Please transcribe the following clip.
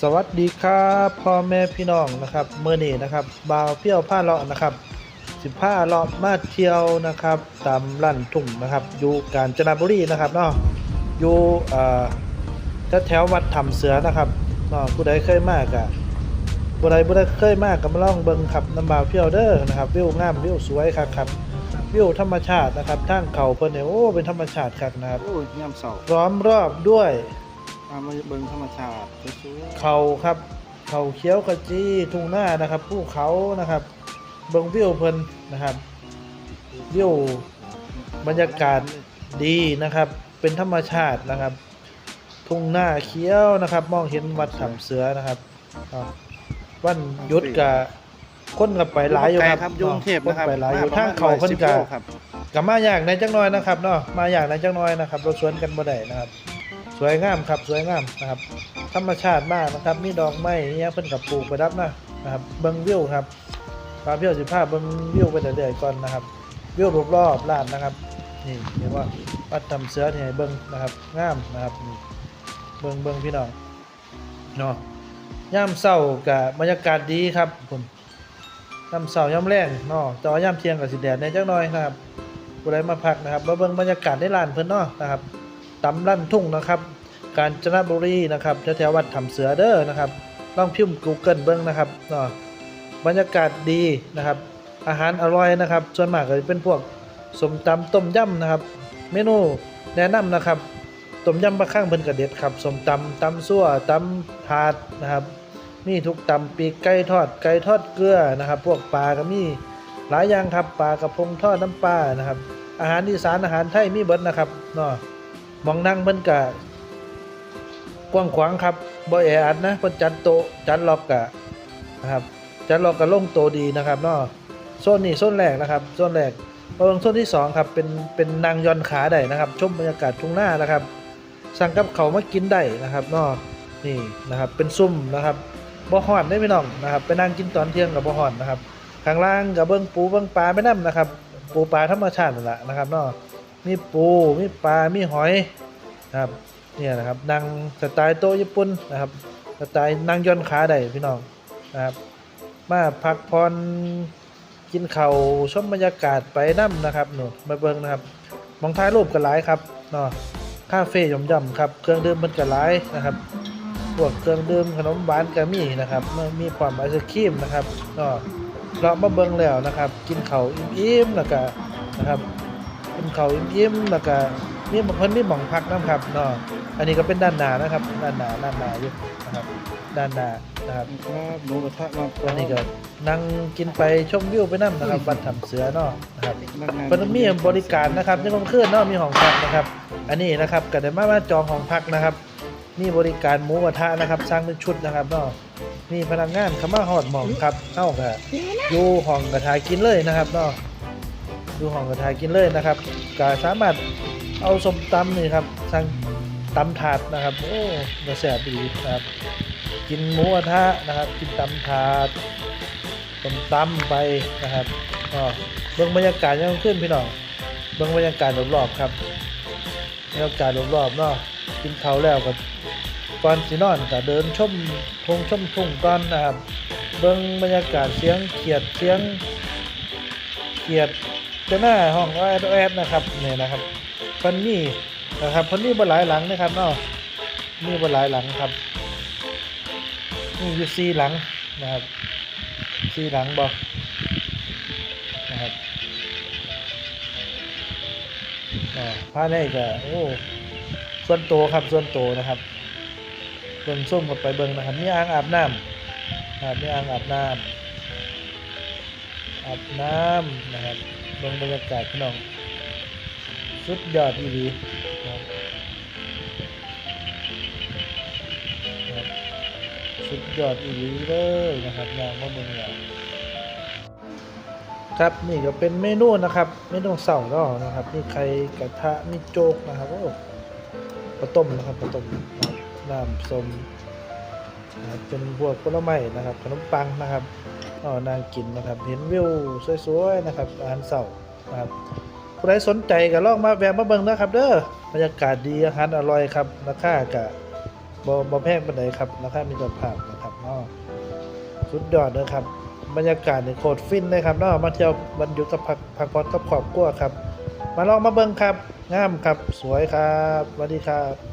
สวัสดีครับพ่อแม่พี่น้องนะครับเมื่อนี้นะครับบ่าวเปรี้ยวผ้าเลาะนะครับสิบผ้าเลาะมาเที่ยวนะครับ ตามลั่นทุ่งนะครับอยู่กาญจนบุรีนะครับเนาะอยู่เอ่อแถวๆวัดถ้ำเสือนะครับเนาะผู้ใดเคยมากอะผู้ใดผู้ใดเคยมากก็มาลองเบิ่งครับน้ำบ่าวเปรี้ยวเด้อนะครับวิวงามวิวสวยครับครับวิวธรรมชาตินะครับทางเขาเพิ่นเนี่ยโอ้เป็นธรรมชาติครับนะครับโอ้ยยามเสาร์ล้อมรอบด้วย มามาเบิ่งธรรมชาติสวยเขาครับ เขาเขียวขจีทุ่งหน้านะครับภูเขานะครับ เบิ่งวิวเพิ่นนะครับวิวบรรยากาศดีนะครับ เป็นธรรมชาตินะครับ ทุ่งหน้าเขียวนะครับ มองเห็นวัดถ้ำเสือนะครับอ่าวันหยุดกับคนกับไปหลายอยู่ครับครับอยุงเทพคนนะครับไปหลายอยู่มทางเขาประมณเพิ่น110กะโลครับกับมาอย่างในจังน้อยนะครับเนาะมาอย่างในจังน้อยนะครับรถสวนกันบ่ได้นะครับ สวยงามครับสวยงามนะครับ ธรรมชาติมากนะครับ มีดอกไม้เนี่ยเพิ่นกับปลูกประดับนะนะครับเบิ่งวิวครับปลาเพียวสิภาพเบิ่งวิวไปเรื่อยๆก่อนนะครับวิวรอบๆลานนะครับ นี่เห็นว่าวัดทำเสือที่ให้เบิ่งนะครับงามนะครับเบิ่งเบิ่งพี่น้องเนาะย่ามเช้ากับบรรยากาศดีครับผมย่ามเช้าย่ามแรงเนาะแต่ว่าย่ามเที่ยงกับสิแดดในจักหน่อยนะครับผู้ใดมาพักนะครับมาเบิ่งบรรยากาศในลานเพิ่นเนาะนะครับ ตำลั่นทุ่งนะครับ กาญจนบุรีนะครับแถวๆวัดถ้ำเสือเด้อนะครับลองพิมพ์ Google เบิ่งนะครับบรรยากาศดีนะครับ อาหารอร่อยนะครับส่วนมากก็จะเป็นพวกสมตำต้มยำนะครับ เมนูแนะนำนะครับต้มยำปลาข้างเพิ่นกระเด็ดครับสมตำตำซั่วตำถาดนะครับมีทุกตำปีกไก่ทอดไก่ทอดเกลือนะครับ พวกปลาก็มีหลายอย่างครับปลากระพงทอดน้ำปลานะครับ อาหารอีสานอาหารไทยมีเบิดนะครับเนาะ มองนั่งเพิ่นก็กว้างขวางครับบ่แออัดนะเพิ่นจัดโตจัดล็อกกะนะครับจัดล็อกกะลงโตดีนะครับเนาะโซนนี้โซนแรกนะครับโซนแรกพอลงโซนที่สองครับเป็นเป็นนางยอนขาได้นะครับ ชมบรรยากาศทุ่งหน้านะครับ สั่งกับเขามากินได้นะครับเนาะนี่นะครับเป็นซุ่มนะครับบ่ฮ้อนได้พี่น้องนะครับไปนั่งกินตอนเที่ยงกับบ่ฮ้อนนะครับข้างล่างกับเบิ่งปูเบิ่งปลาไปนํนะครับ ปูปลาธรรมชาตินั่นแหละนะครับเนาะ มีปูมีปลา มีหอยนะครับเนี่ยนะครับนั่งสไตล์โต๊ะญี่ปุ่นนะครับสไตล์นั่งย่อนขาได้พี่น้องนะครับ มาพักผ่อนกินเข้าชมบรรยากาศไปน้ำนะครับหนูมาเบิ่งนะครับมองท้ายรูปกันหลายครับเนาะคาเฟ่ย่อมๆครับ เครื่องดื่มมันก็หลายนะครับพวกเครื่องดื่มขนมหวานก็มีนะครับมีความไอศครีมนะครับเนาะเรามาเบิ่งแล้วนะครับ กินเข้าอิ่มๆแล้วก็นะครับ กินข้าวอิ่มๆแล้วก็มีบางคนมีหม่องพักนะครับเนาะอันนี้ก็เป็นด้านหน้านะครับ ด้านหน้าด้านหน้าอยู่นะครับ ด้านหน้านะครับครับหมูกระทะมาอันนี้ก็นั่งกินไปชมวิวไปนั่นะครับบัดถ้ำเสือเนาะนะครับนักงานเพิ่นมีบริการนะครับในกลางคืนเนาะมีห้องพักนะครับ อันนี้นะครับก็ได้มามาจองห้องพักนะครับมีบริการหมูกระทะนะครับสร้างเป็นชุดนะครับเนาะมีพนักงานเข้ามาฮอดหม่องครับเอ้าก็อยู่ห้องกระทากินเลยนะครับเนาะ อยู่ห้องกระทากินเลยนะครับก็สามารถเอาสมตำนี่ครับสั่งตำถาดนะครับโอ้น่าแซ่บดีนะครับกินหมูกระทะนะครับ กินตำถาดต้มตำไปนะครับก็เบิ่งบรรยากาศยังขึ้นพี่น้องเบิ่งบรรยากาศรอบๆครับบรรยากาศรอบๆเนาะกินข้าวแล้วก็ก่อนสินอนก็เดินชมทงชมทุ่งก่อนนะครับ เบิ่งบรรยากาศเสียงเขียดเสียงเขียด จะหน้าห้องแอดแอดนะครับเนี่ยนะครับพันนี่นะครับพันนี่บ่หลายหลังนะครับเนาะมีบ่หลายหลังครับนี่อยู่ซีหลังนะครับซีหลังบอนะครับผ้าในก็โอ้ส่วนโตครับส่วนโตนะครับเบิ่งส้มกับไปเบิ่งนะครับมีอ่างอาบน้ำนะครับมีอ่างอาบน้ำอาบน้ำนะครับ เบิ่งบรรยากาศพี่น้องสุดยอดอีหลีนะครับนะครับสุดยอดอีหลีเลยนะครับงานว่าเมืองเราครับนี่ก็เป็นเมนูนะครับ เมนูเสาร์ก็นะครับมีไข่กระทะมีโจ๊กนะครับโอ้ข้าต้มนะครับข้าต้มน้ำส้มเป็นพวกผลไม้นะครับขนมปังนะครับ อ๋อนางกินนะครับ เห็นวิวสวยๆนะครับอาหารเสาร์นะครับผู้ใดสนใจก็ลองมาแวะมาเบิ่งนะครับ เด้อบรรยากาศดีอาหารอร่อยครับราคาก็บ่บ่แพงปานใดครับราคามีตรภาพนะครับเนาะสุดยอดเลยครับ บรรยากาศนี่โคตรฟินเลยครับเนาะมาเที่ยวบรรยุกับพักพักผ่อนกับครอบครัวครับ มาลองมาเบิ่งครับงามครับสวยครับสวัสดีครับ